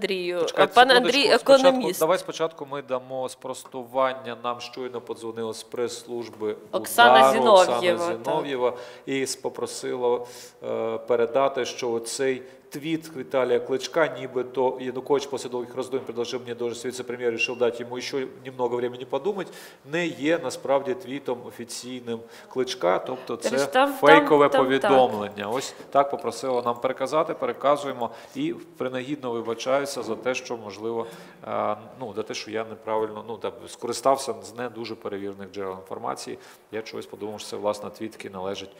Андрію. Почекайте Пан. Андрій Спочатку- економіст. давай спочатку ми дамо спростування. Нам щойно подзвонила з прес-служби Оксана Удару, Зінов'єва, Оксана. Зінов'єва і попросила е, передати, що цей твіт Віталия Кличка, нібито Янукович после долгих раздумий предложив мені должность вице-прем'єр, решил дати йому ще немного времени подумати, не є насправді твітом офіційним Кличка, тобто це там- фейкове там- там повідомлення. Ось так попросила нам переказати, переказуємо і принагідно вибачаюся за те, що можливо, е, ну за те, що я неправильно ну так, скористався з не дуже перевірених джерел інформації. Я чогось подумав, що це власне твітки належить.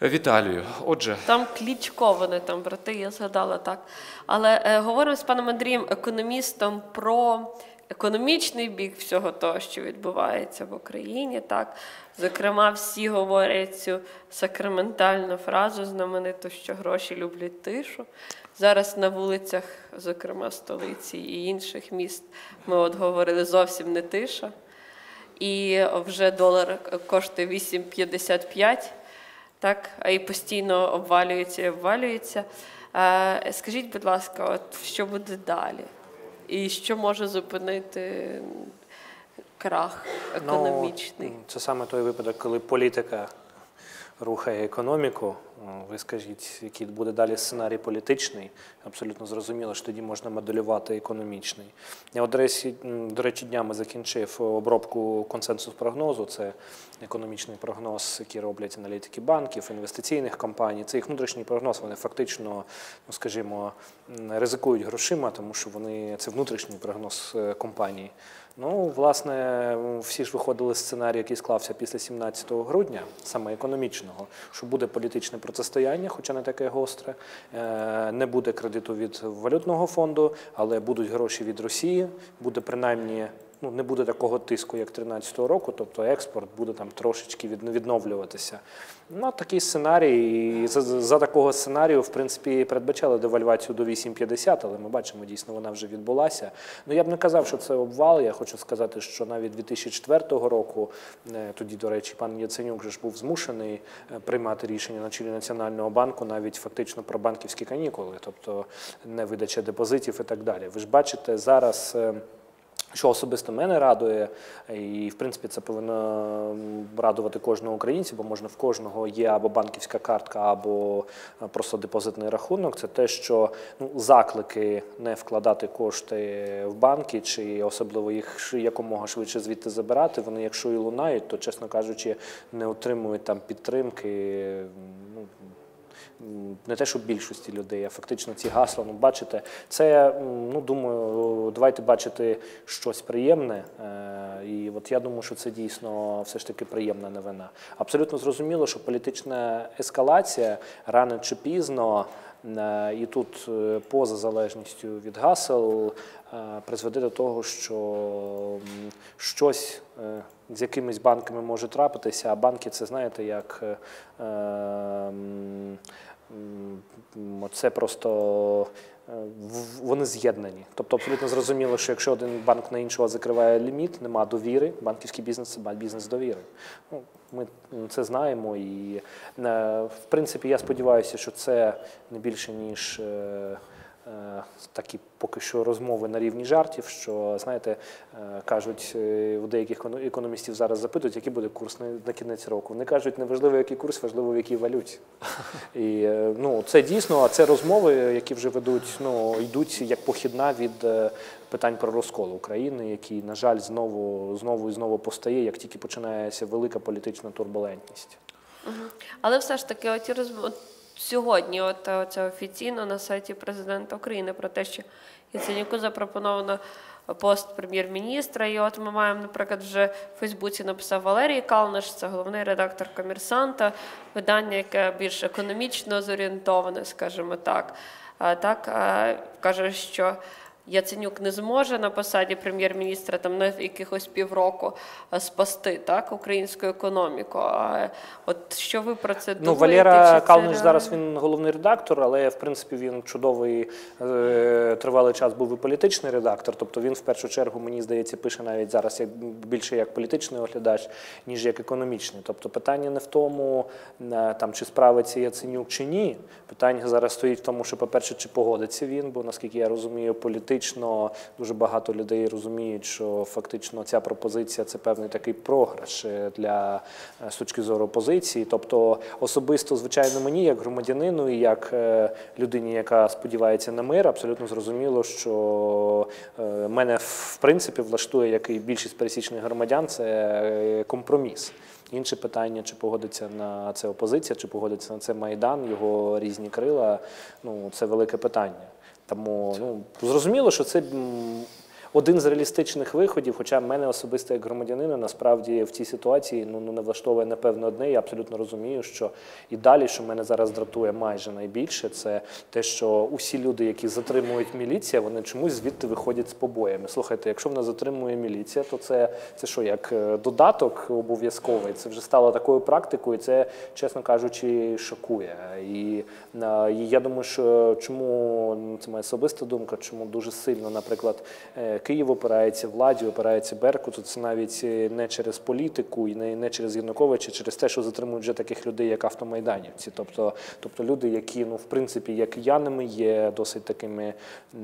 А, Віталію. Отже, Там Клічко, вони там брати, я згадала так. Але е, говоримо з паном Андрієм, економістом, про економічний бік всього того, що відбувається в Україні. Так, зокрема, всі говорять цю сакраментальну фразу знамениту, що гроші люблять тишу. Зараз на вулицях, зокрема столиці і інших міст, ми от говорили зовсім не тиша. І вже долар коштує 8,55 так, а і постійно обвалюється і обвалюється. Е, Скажіть, будь ласка, от що буде далі? І що може зупинити крах економічний? Ну, це саме той випадок, коли політика рухає економіку. Ви скажіть, який буде далі сценарій політичний, абсолютно зрозуміло, що тоді можна моделювати економічний. Я, до речі, днями закінчив обробку консенсус прогнозу. Це економічний прогноз, який роблять аналітики банків, інвестиційних компаній. Це їх внутрішній прогноз. Вони фактично, ну скажімо, ризикують грошима, тому що вони це внутрішній прогноз е, компанії. Ну, власне, всі ж виходили з сценарію, який склався після 17 грудня, саме економічного, що буде політичне протистояння, хоча не таке гостре, е, не буде кредиту від валютного фонду, але будуть гроші від Росії, буде принаймні. Ну, не буде такого тиску, як 13-го року, тобто експорт буде там трошечки відновлюватися. Ну, такий сценарій. За, за такого сценарію, в принципі, передбачали девальвацію до 8,50, але ми бачимо, дійсно, вона вже відбулася. Ну, я б не казав, що це обвал. Я хочу сказати, що навіть 2004 року, е, тоді, до речі, пан Яценюк же ж був змушений е, приймати рішення на чолі Національного банку, навіть фактично про банківські канікули, тобто не видача депозитів і так далі. Ви ж бачите зараз. Що особисто мене радує, і в принципі це повинно радувати кожного українця, бо можна в кожного є або банківська картка, або е, просто депозитний рахунок. Це те, що ну, заклики не вкладати кошти в банки, чи особливо їх якомога швидше звідти забирати. Вони, якщо і лунають, то чесно кажучи, не отримують там підтримки. Ну, не те, що більшості людей, а фактично ці гасла. Ну, бачите, це ну думаю, давайте бачити щось приємне. Е, І от я думаю, що це дійсно все ж таки приємна новина. Абсолютно зрозуміло, що політична ескалація рано чи пізно. е, І тут е, поза залежністю від гасел призведе до того, що щось з якимись банками може трапитися, а банки це знаєте, як це просто е, вони з'єднані. Тобто абсолютно зрозуміло, що якщо один банк на іншого закриває ліміт, нема довіри, банківський бізнес це бізнес довіри. Ну, ми це знаємо, і е, в принципі я сподіваюся, що це не більше ніж. Е, Такі поки що розмови на рівні жартів, що знаєте, е, кажуть, е, у деяких економістів зараз запитують, який буде курс на, кінець року. Вони кажуть, не важливо, який курс, важливо в якій валюті. І ну це дійсно, а це розмови, які вже ведуть, ну йдуть як похідна від питань про розкол України, який, на жаль, знову знову і знову постає, як тільки починається велика політична турбулентність. Але все ж таки, оті розм... сьогодні, от е, це офіційно на сайті президента України про те, що Яценюку запропоновано пост прем'єр-міністра. І от ми маємо, наприклад, вже в Фейсбуці написав Валерій Калниш, це головний редактор комерсанта, видання, яке більш економічно зорієнтоване, скажімо так. А, Так каже, що Яценюк не зможе на посаді прем'єр-міністра там на якихось півроку е, спасти так українську економіку. А от що ви про це Ну, думаєте? Валера Чи це Калнич зараз він головний редактор, але в принципі він чудовий е, тривалий час був і політичний редактор. Тобто він в першу чергу, мені здається, пише навіть зараз як більше як політичний оглядач, ніж як економічний. Тобто питання не в тому, е, там чи справиться Яценюк чи ні. Питання зараз стоїть в тому, що, по-перше, чи погодиться він, бо наскільки я розумію, політично дуже багато людей розуміють, що фактично ця пропозиція це певний такий програш е, для е, з точки зору опозиції. Тобто, особисто, звичайно, мені, як громадянину, і як е, людині, яка сподівається на мир, абсолютно зрозуміло, що мене в принципі влаштує, як і більшість пересічних громадян, це компроміс. Інше питання, чи погодиться на це опозиція, чи погодиться на це Майдан, його різні крила. Ну це велике питання. Тому ну зрозуміло, що це один з реалістичних виходів. Хоча мене особисто як громадянина насправді в цій ситуації ну, ну не влаштовує напевно одне. Я абсолютно розумію, що і далі, що мене зараз дратує майже найбільше, це те, що усі люди, які затримують міліція, вони чомусь звідти виходять з побоями. Слухайте, якщо вона затримує міліція, то це, це що, як е, додаток обов'язковий? Це вже стало такою практикою. Це, чесно кажучи, шокує. І, е, і я думаю, що чому ну, це моя особиста думка, чому дуже сильно, наприклад, е, Київ опирається владі, опирається Беркуту, це навіть е, не через політику і не, не через Януковича, через те, що затримують вже таких людей, як автомайданівці. Тобто, тобто люди, які ну в принципі є киянами, є досить такими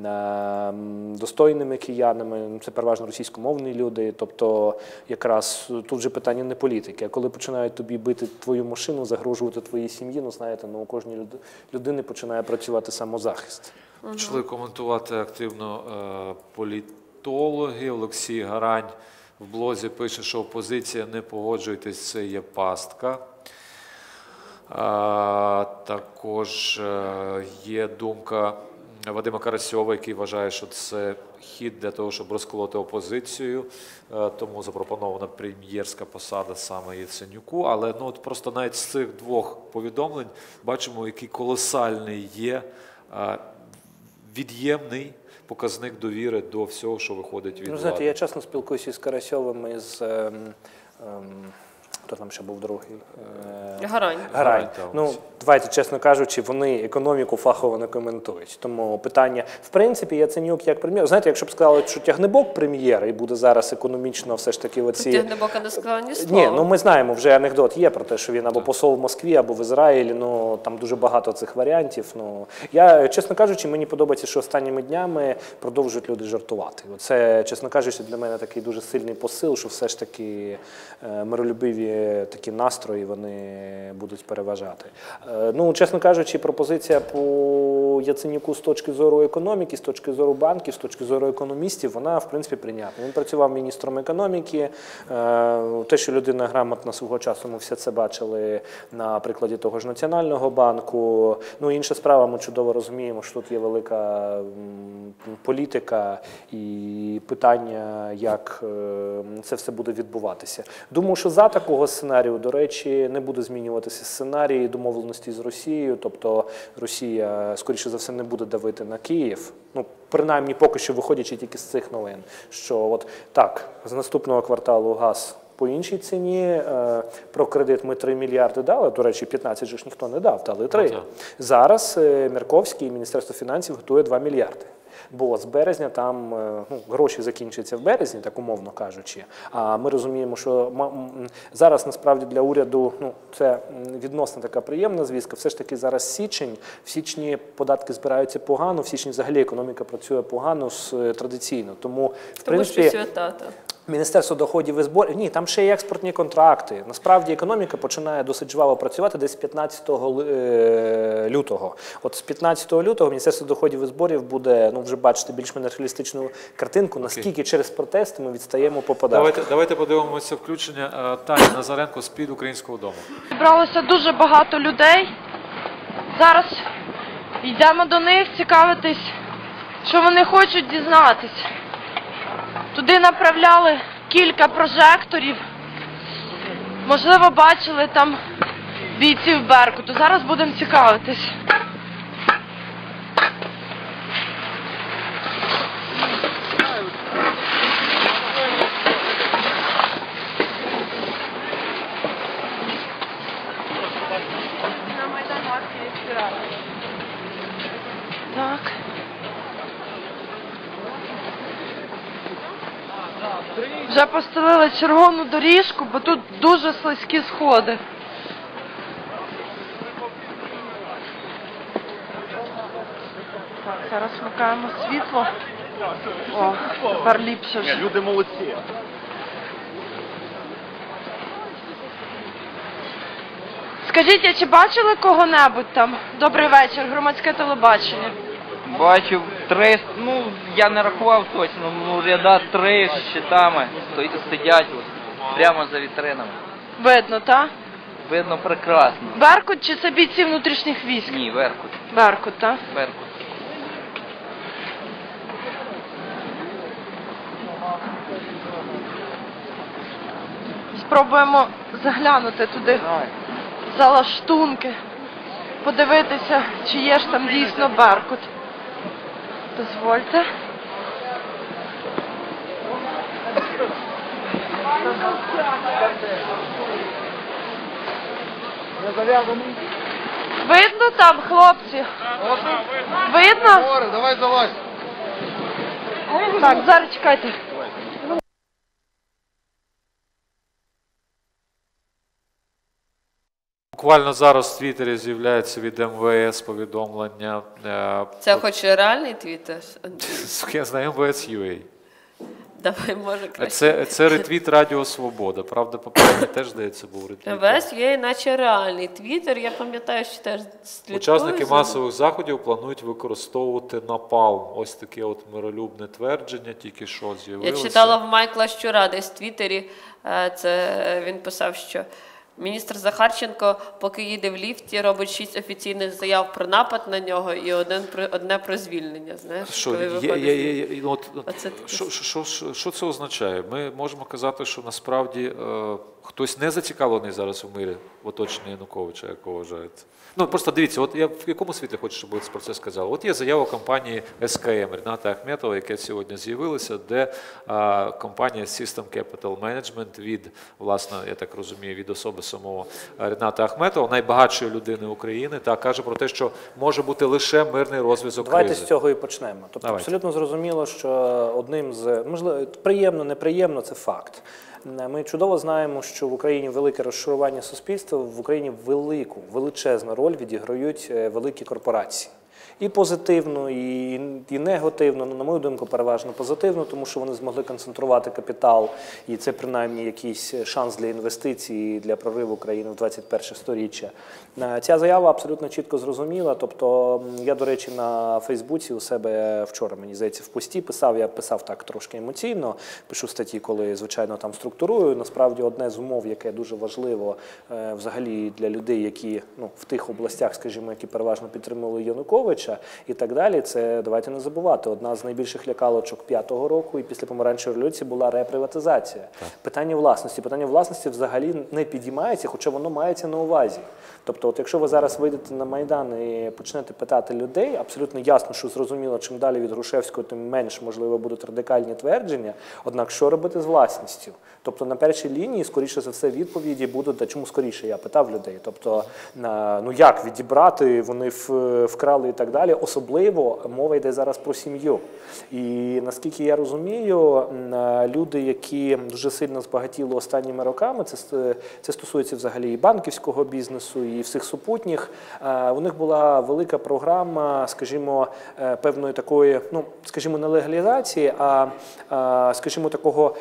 е, достойними киянами. ну, Це переважно російськомовні люди. Тобто, якраз тут вже питання не політики. А коли починають тобі бити твою машину, загрожувати твоїй сім'ї, ну знаєте, ну у кожній люд- людини починає працювати самозахист. Почали коментувати активно е, політологи. Олексій Гарань в блозі пише, що опозиція не погоджуйтесь, це є пастка. А, також е, є думка Вадима Карасьова, який вважає, що це хід для того, щоб розколоти опозицію. Е, тому запропонована прем'єрська посада саме Яценюку. Але ну, от просто навіть з цих двох повідомлень бачимо, який колосальний є е, від'ємний показник довіри до всього, що виходить від Ну, знаєте, я чесно спілкуюся з Карасьовим із. Ем, ем, хто там ще був другий? Е, Гарань. Гарань. Ну, давайте, чесно кажучи, вони економіку фахово не коментують. Тому питання, в принципі, Яценюк як прем'єр. Знаєте, якщо б сказали, що тягнебок прем'єр і буде зараз економічно все ж таки оці. Тягнебока не сказала ні слова. Ні, ну ми знаємо, вже анекдот є про те, що він або посол в Москві, або в Ізраїлі. Ну там дуже багато цих варіантів. Ну я чесно кажучи, мені подобається, що останніми днями продовжують люди жартувати. Це, чесно кажучи, для мене такий дуже сильний посил, що все ж таки е, миролюбиві такі настрої вони будуть переважати. Е, Ну, чесно кажучи, пропозиція по Яценюку з точки зору економіки, з точки зору банків, з точки зору економістів, вона в принципі прийнятна. Він працював міністром економіки. Е, Те, що людина грамотна свого часу, ми все це бачили на прикладі того ж Національного банку. Ну інша справа, ми чудово розуміємо, що тут є велика політика і питання, як е, це все буде відбуватися. Думаю, що за такого сценарію, до речі, не буде змінюватися сценарій домовленості з Росією. Тобто Росія, скоріше за все, не буде давити на Київ. Ну, принаймні, поки що виходячи тільки з цих новин, що от так, з наступного кварталу газ. По іншій ціні е, про кредит ми 3 мільярди дали. До речі, 15 же ж ніхто не дав, дали 3. Ну. Зараз е, Мірковський і Міністерство фінансів готує 2 мільярди. Бо з березня там е, ну, гроші закінчаться в березні, так умовно кажучи. А ми розуміємо, що зараз насправді для уряду ну це відносно така приємна звістка. Все ж таки зараз січень. В січні податки збираються погано. В січні взагалі економіка працює погано с- е, традиційно. Тому в Тому що принципі. свята. Міністерство доходів і зборів. Ні, там ще є експортні контракти. Насправді економіка починає досить жваво працювати десь 15 е, лютого. От з 15 лютого Міністерство доходів і зборів буде ну вже бачити більш-менш реалістичну картинку, наскільки через протести ми відстаємо по податках. Давайте, давайте подивимося включення. Е, Таня Назаренко з під українського дому. Зібралося дуже багато людей. Зараз йдемо до них цікавитись, що вони хочуть дізнатись. Туди направляли кілька прожекторів. Можливо, бачили там бійців Беркуту. Зараз будемо цікавитись. Так. Вже постелили червону доріжку, бо тут дуже слизькі сходи. Так, зараз вмикаємо світло. О, тепер ліпше вже. Люди молодці. Скажіть, а чи бачили кого-небудь там? Добрий вечір, громадське телебачення. Бачив три, ну я не рахував точно, ну ряда три з щитами сто- сидять от, прямо за вітринами. Видно, так? Видно прекрасно. Беркут чи це бійці внутрішніх військ? Ні, Веркут, Беркут, так? Веркут. Спробуємо заглянути туди за лаштунки, подивитися, чи є ж там дійсно Беркут. Дозвольте. Видно там, хлопці? Видно? Давай залазь. Так, зараз чекайте. Буквально зараз в Твіттері з'являється від МВС повідомлення. е, Це хоч реальний твіттер? Я знаю МВС UA. Давай, може, краще. Це, це ретвіт Радіо Свобода. Правда, попередній теж, здається, був ретвіт. ВС є наче реальний твіттер. Я пам'ятаю, що теж слідкую Учасники масових заходів планують використовувати напалм. Ось таке от миролюбне твердження, тільки що з'явилося. Я читала в Майкла Щура десь в Твіттері. е, Це е, він писав, що міністр Захарченко, поки їде в ліфті, робить шість офіційних заяв про напад на нього і один одне про звільнення. Знаєш, Що, коли є, є, є, є, от, що, що, що, що це означає? Ми можемо казати, що насправді е, хтось не зацікавлений зараз у мирі в оточенні Януковича, як ви вважаєте? Ну просто дивіться, от я в якому світі хочу, щоб ви про це сказали? От є заява компанії СКМ Рената Ахметова, яка сьогодні з'явилася, де е, компанія System Capital Management від, власне, я так розумію, від особи самого Рената Ахметова, найбагатшої людини України, та каже про те, що може бути лише мирний розв'язок Давайте кризи. з цього і почнемо. Тобто Давайте. абсолютно зрозуміло, що одним з можливо приємно, неприємно це факт. Ми чудово знаємо, що в Україні велике розшарування суспільства, в Україні велику, величезну роль відіграють е, великі корпорації. І позитивно, і, і негативно. Ну, на мою думку, переважно позитивно, тому що вони змогли концентрувати капітал, і це принаймні якийсь шанс для інвестицій, для прориву країни в 21 сторіччя. Е, Ця заява абсолютно чітко зрозуміла. Тобто, я, до речі, на Фейсбуці у себе вчора, мені здається, в пості писав, я писав так трошки емоційно, пишу статті, коли, звичайно, там структурую. Насправді, одне з умов, яке дуже важливо е, взагалі для людей, які ну, в тих областях, скажімо, які переважно підтримували Януковича і так далі, це давайте не забувати. Одна з найбільших лякалочок п'ятого року і після помаранчевої революції була реприватизація. Питання власності. Питання власності взагалі не підіймається, хоча воно мається на увазі. Тобто, от якщо ви зараз вийдете на Майдан і почнете питати людей, абсолютно ясно, що зрозуміло, чим далі від Грушевського, тим менш можливо будуть радикальні твердження. Однак, що робити з власністю? Тобто на першій лінії, скоріше за все, відповіді будуть, а чому скоріше я питав людей. Тобто, ну як відібрати, вони вкрали і так далі. Особливо мова йде зараз про сім'ю. І наскільки я розумію, е, люди, які дуже сильно збагатіли останніми роками, це, це стосується взагалі і банківського бізнесу, і всіх супутніх. е, У них була велика програма, скажімо, е, певної такої, ну скажімо, не легалізації, а е, скажімо, такого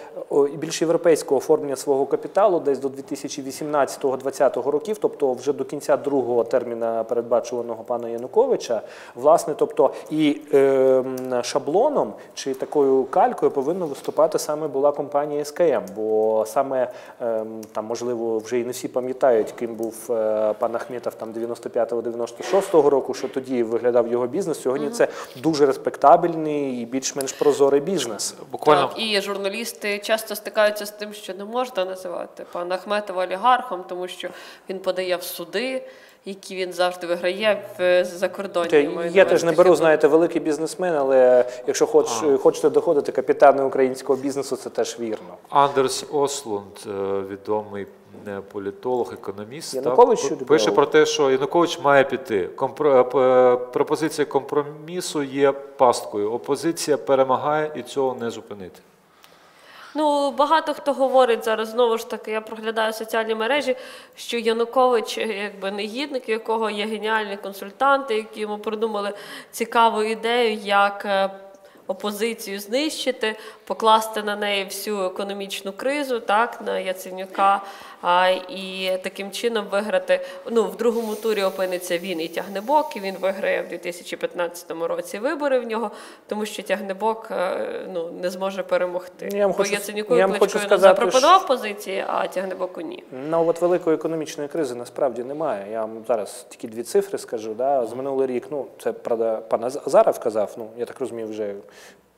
більш європейського оформлення свого капіталу, десь до 2018-2020 років, тобто вже до кінця другого терміна передбачуваного пана Януковича, власне, тобто і е, шаблоном чи такою калькою повинна виступати саме була компанія СКМ, бо саме ем, там, можливо, вже і не всі пам'ятають, ким був е, пан Ахметов там 95-96 року, що тоді виглядав його бізнес. Сьогодні це дуже респектабельний і більш-менш прозорий бізнес. Буквально Так, і журналісти часто стикаються з тим, що не можна називати пана Ахметова олігархом, тому що він подає в суди, які він завжди виграє в закордонні. Те, я Я теж не беру, знаєте, великий бізнесмен, але якщо хоч, хочете доходити капітани українського бізнесу, це теж вірно. Андерс Ослунд, е, відомий політолог, економіст, Янукович так, що пише про те, що Янукович має піти. Компро- е, Пропозиція компромісу є пасткою. Опозиція перемагає і цього не зупинити. Ну, багато хто говорить зараз, знову ж таки, я проглядаю соціальні мережі, що Янукович е, якби негідник, у якого є геніальні консультанти, які йому придумали цікаву ідею, як е, опозицію знищити, покласти на неї всю економічну кризу, так, на Яценюка, а, і таким чином виграти. Ну, в другому турі опиниться він і Тягнебок, і він виграє в 2015 році вибори в нього, тому що Тягнебок е, ну, не зможе перемогти. Я вам Бо хочу- Яценюку я вам хочу сказати, запропонував позиції, а Тягнебоку ні. Ну, от великої економічної кризи насправді немає. Я вам зараз тільки дві цифри скажу. Да? За минулий рік, ну, це правда, пан Аз- Азаров казав, ну, я так розумію, вже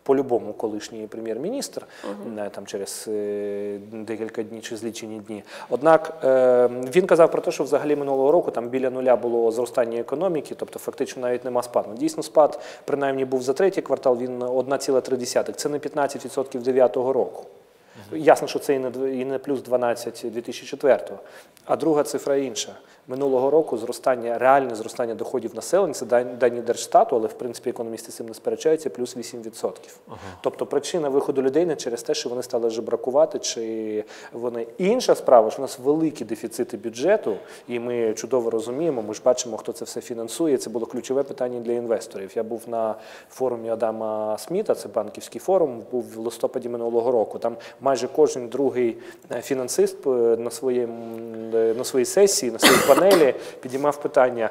по-любому колишній прем'єр-міністр, угу. там через е, декілька днів чи злічені дні. Однак е, він казав про те, що взагалі минулого року там біля нуля було зростання економіки, тобто фактично навіть нема спаду. Дійсно, спад принаймні був за третій квартал, він 1,3. Це не 15% 9 року. Ясно, що це і не, і не плюс 12 2004. А друга цифра інша. Минулого року зростання, реальне зростання доходів населення, це дан- дані Держстату, але в принципі економісти з цим не сперечаються, плюс 8%. Тобто причина виходу людей не через те, що вони стали жебракувати, чи вони інша справа, що у нас великі дефіцити бюджету, і ми чудово розуміємо, ми ж бачимо, хто це все фінансує. Це було ключове питання для інвесторів. Я був на форумі Адама Сміта, це банківський форум, був в листопаді минулого року. Там майже кожен другий е, фінансист е, на своєму е, на своїй сесії, на своїй панелі підіймав питання,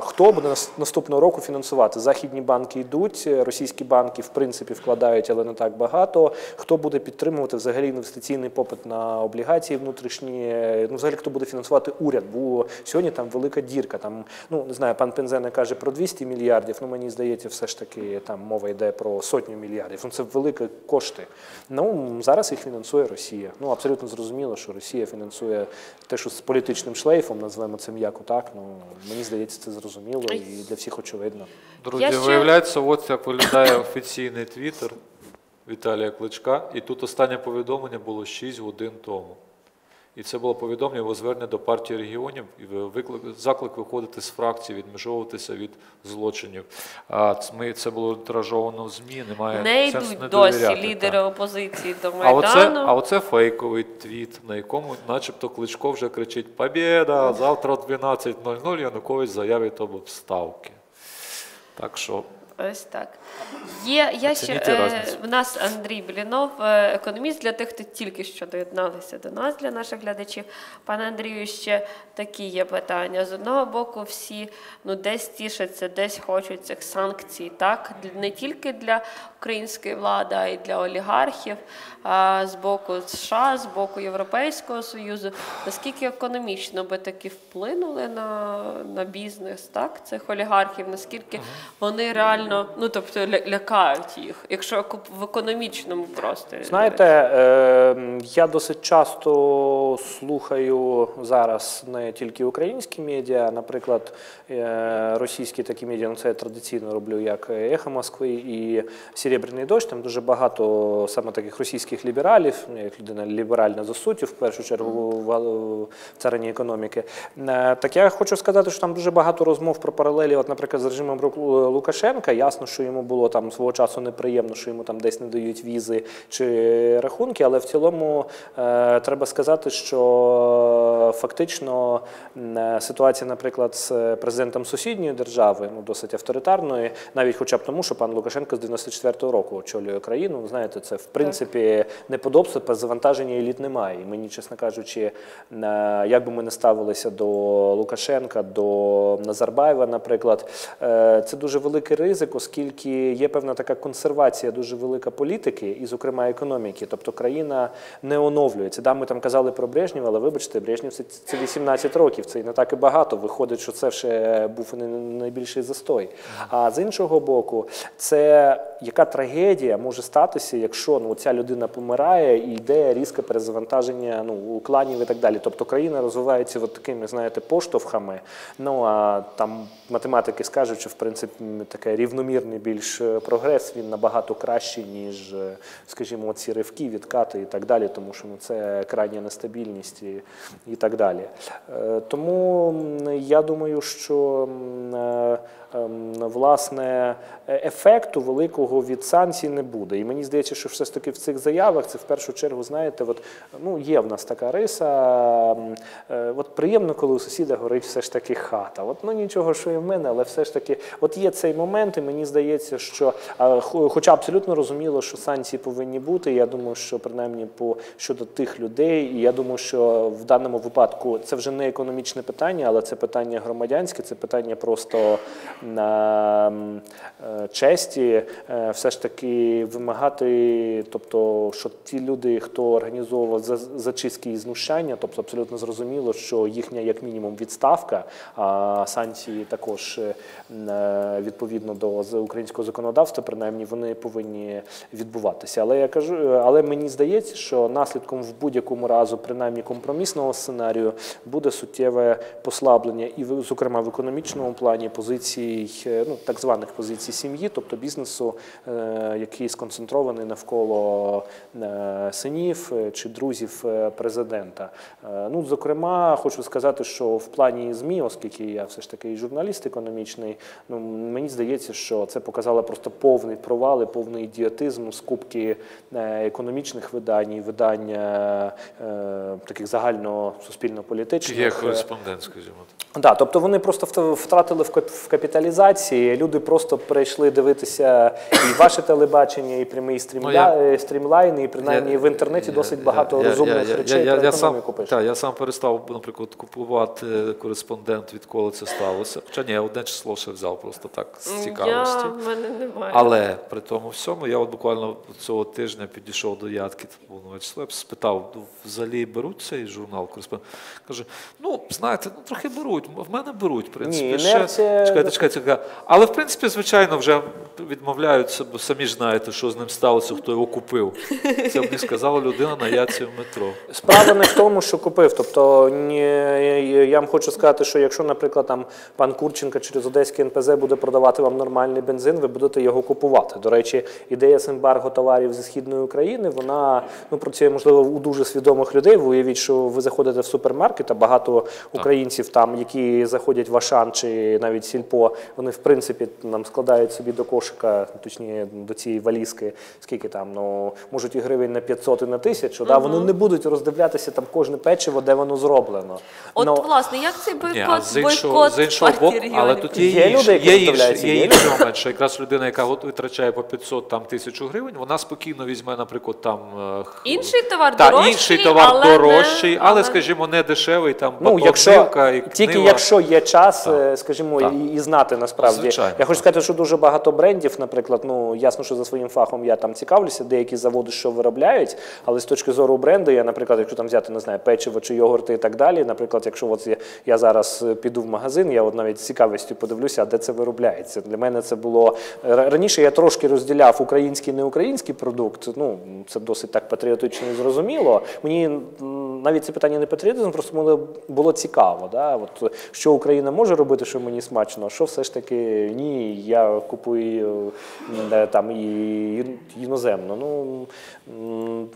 хто буде нас- наступного року фінансувати. Західні банки йдуть, російські банки в принципі вкладають, але не так багато. Хто буде підтримувати взагалі інвестиційний попит на облігації внутрішні? Ну, взагалі, хто буде фінансувати уряд? Бо сьогодні там велика дірка. Там, ну не знаю, пан Пензена каже про 200 мільярдів. Ну мені здається, все ж таки там мова йде про сотню мільярдів. Ну це великі кошти. Ну зараз їх фінансує Росія. Ну абсолютно зрозуміло, що Росія фінансує те, що з політичним шлейфом, називаємо це м'яко так. Ну мені здається, це зрозуміло і для всіх очевидно. Друзі, ще- виявляється, от як виглядає офіційний твіттер Віталія Кличка. І тут останнє повідомлення було 6 годин тому. І це було повідомлення його звернення до партії регіонів і виклик, заклик виходити з фракції, відмежовуватися від злочинів. А ми це було тиражовано в ЗМІ. Немає Не сенсу йдуть не досі лідери так. опозиції до А оце, а оце фейковий твіт, на якому, начебто, Кличко вже кричить Побєда! Завтра о 12.00 Янукович заявить об обставки. Так що Ось так. Є, я ще, е, в нас Андрій Блінов, е, економіст, для тих, хто тільки що доєдналися до нас, для наших глядачів. Пане Андрію, ще такі є питання. З одного боку, всі ну, десь тішаться, десь хочуть цих санкцій, так? Не тільки для української влади, а й для олігархів, з боку США, з боку Європейського Союзу. Наскільки економічно би таки вплинули на, на бізнес так, цих олігархів, наскільки вони реально ну, тобто, лякають їх, якщо в економічному просто. Знаєте, е, я досить часто слухаю зараз не тільки українські медіа, наприклад, е, російські такі медіа, ну це я традиційно роблю як Ехо Москви і Серебряний дощ. Там дуже багато саме таких російських лібералів, ну, як людина ліберальна за суттю, в першу чергу в, царині економіки. Е, Так я хочу сказати, що там дуже багато розмов про паралелі, от, наприклад, з режимом Лукашенка. Ясно, що йому було там свого часу неприємно, що йому там десь не дають візи чи рахунки, але в цілому е, треба сказати, що фактично е, ситуація, наприклад, з президентом сусідньої держави, ну досить авторитарної, навіть хоча б тому, що пан Лукашенко з 94-го року очолює країну. Ви знаєте, це в принципі неподобство, та завантаження еліт немає. І мені, чесно кажучи, е, як би ми не ставилися до Лукашенка, до Назарбаєва, наприклад, е, це дуже великий ризик, оскільки є певна така консервація дуже велика політики, і, зокрема, економіки. Тобто країна не оновлюється. Да, ми там казали про Брежнєва, але вибачте, Брежнєв це, це 18 років, це і не так і багато. Виходить, що це ще був найбільший застой. А з іншого боку, це яка трагедія може статися, якщо ну, ця людина помирає і йде різке перезавантаження ну, кланів і так далі. Тобто країна розвивається от такими, знаєте, поштовхами. Ну а там математики скажуть, що в принципі такий рівномірний більш е, прогрес він набагато кращий, ніж, е, скажімо, ці ривки, відкати і так далі, тому що ну, це крайня нестабільність і, і так далі. Е, Тому я думаю, що власне е, ефекту великого від санкцій не буде. І мені здається, що все ж таки в цих заявах це в першу чергу, знаєте, от, ну, є в нас така риса. е, От приємно, коли у сусіда горить все ж таки хата. От, ну нічого, що і в мене, але все ж таки, от є цей момент, і мені здається, що, хоча абсолютно розуміло, що санкції повинні бути. Я думаю, що принаймні по щодо тих людей, і я думаю, що в даному випадку це вже не економічне питання, але це питання громадянське, це питання просто на е, честі, е, все ж таки вимагати, тобто, що ті люди, хто організовував за- зачистки і знущання, тобто абсолютно зрозуміло, що їхня як мінімум відставка, а санкції також е, відповідно до українського законодавства, принаймні вони повинні відбуватися. Але я кажу, але мені здається, що наслідком в будь-якому разу, принаймні компромісного сценарію, буде суттєве послаблення, і зокрема в економічному плані позицій, е, ну так званих позицій сім'ї, тобто бізнесу, е, який сконцентрований навколо е, синів чи друзів президента. Ну, зокрема, хочу сказати, що в плані змі, оскільки я все ж таки і журналіст економічний, ну мені здається, що це показало просто повний провал і повний ідіотизм скупки економічних видань і видань е, таких загально суспільно-політичних. Є Е, кореспондент, скажімо так. Да, тобто вони просто втратили в кап- в. Люди просто перейшли дивитися і ваше телебачення, і прямий стрімля... Ну, я- е, стрімлайн, і принаймні Я- в інтернеті досить багато розумних речей я, я, про сам, економіку пишуть. та, я сам перестав, наприклад, купувати кореспондент, відколи це сталося. Хоча ні, я одне число ще взяв просто так з Я, цікавості. в мене немає. Але при тому всьому я от буквально цього тижня підійшов до Ядки, було я спитав, «Ну, взагалі беруть цей журнал кореспондент? Каже, ну, знаєте, ну трохи беруть, в мене беруть, в принципі. Ні, ще. інерція- Чекайте, чекайте, чекайте. Але в принципі, звичайно, вже відмовляються, бо самі ж знаєте, що з ним сталося, хто його купив. Це мені сказала людина на яці в метро. Справа не в тому, що купив. Тобто ні, я вам хочу сказати, що якщо, наприклад, там пан Курченко через Одеський НПЗ буде продавати вам нормальний бензин, ви будете його купувати. До речі, ідея з ембарго товарів зі східної України, вона ну працює можливо у дуже свідомих людей. Ви уявіть, що ви заходите в супермаркет, а багато українців там, які заходять в Ашан чи навіть сільпо, вони в принципі нам складають собі до кошика, точніше до цієї валізки, скільки там, ну можуть і гривень на 500 і на 1000, да, вони не будуть роздивлятися там кожне печиво, де воно зроблено. От, Ну, власне, як цей бойкот, з іншого, бойкот з іншого боку, але тут є, Є люди, які є, виставляються, є є інший момент, що якраз людина, яка витрачає по 500 там, тисячу гривень, вона спокійно візьме, наприклад, там е, Інший товар та, дорожчий, інший товар але не- дорожчий, але, але- скажімо, не дешевий, там Ну, якщо і тільки якщо є час, Так. е, скажімо, Так. і, і знати насправді. Звичайно, я хочу сказати, що дуже багато брендів, наприклад, ну ясно, що за своїм фахом я там цікавлюся, деякі заводи що виробляють, але з точки зору бренду, я, наприклад, якщо там взяти не знаю, печиво чи йогурти і так далі. Наприклад, якщо от я, я зараз е, піду в магазин, я от навіть з цікавістю подивлюся, де це виробляється. Для мене це було раніше. Я трошки розділяв український і неукраїнський продукт. Ну це досить так патріотично і зрозуміло. Мені навіть це питання не патріотизм, просто було, було цікаво. Да? От, що Україна може робити, що мені смачно, що все ж таки ні, я купую е, там і іноземно.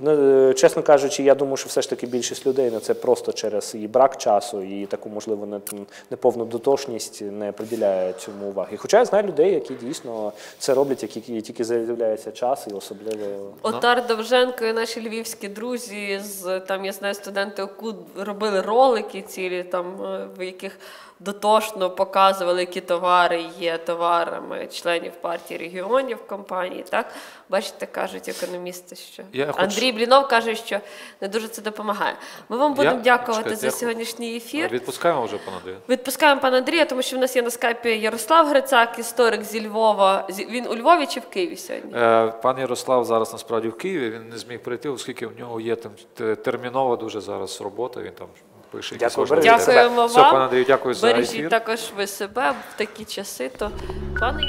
Ну, чесно кажучи, я думаю, що все ж таки більшість людей на це просто через і брак часу, і таку, можливо, не- неповну дотошність не приділяє цьому уваги. Хоча я знаю людей, які дійсно це роблять, які тільки з'являється час, і особливо. Отар Довженко і наші львівські друзі з там, я знаю, студенти ОКУ робили ролики цілі, там е, в яких дотошно показували, які товари є товарами членів партії регіонів компанії. Так, бачите, кажуть економісти, що Я хочу- Андрій Блінов каже, що не дуже це допомагає. Ми вам будемо Я- дякувати чекайте, за я- сьогоднішній ефір. Відпускаємо вже пана Андрія? Відпускаємо пана Андрія, тому що в нас є на скайпі Ярослав Грицак, історик зі Львова. Він у Львові чи в Києві сьогодні? Е, Пан Ярослав зараз насправді в Києві. Він не зміг прийти, оскільки в нього є там термінова дуже зараз робота. Він там пише Дякую. Дякуємо Все, вам. пане Андрію, дякую за Бережіть ефір. також ви себе в такі часи. То пане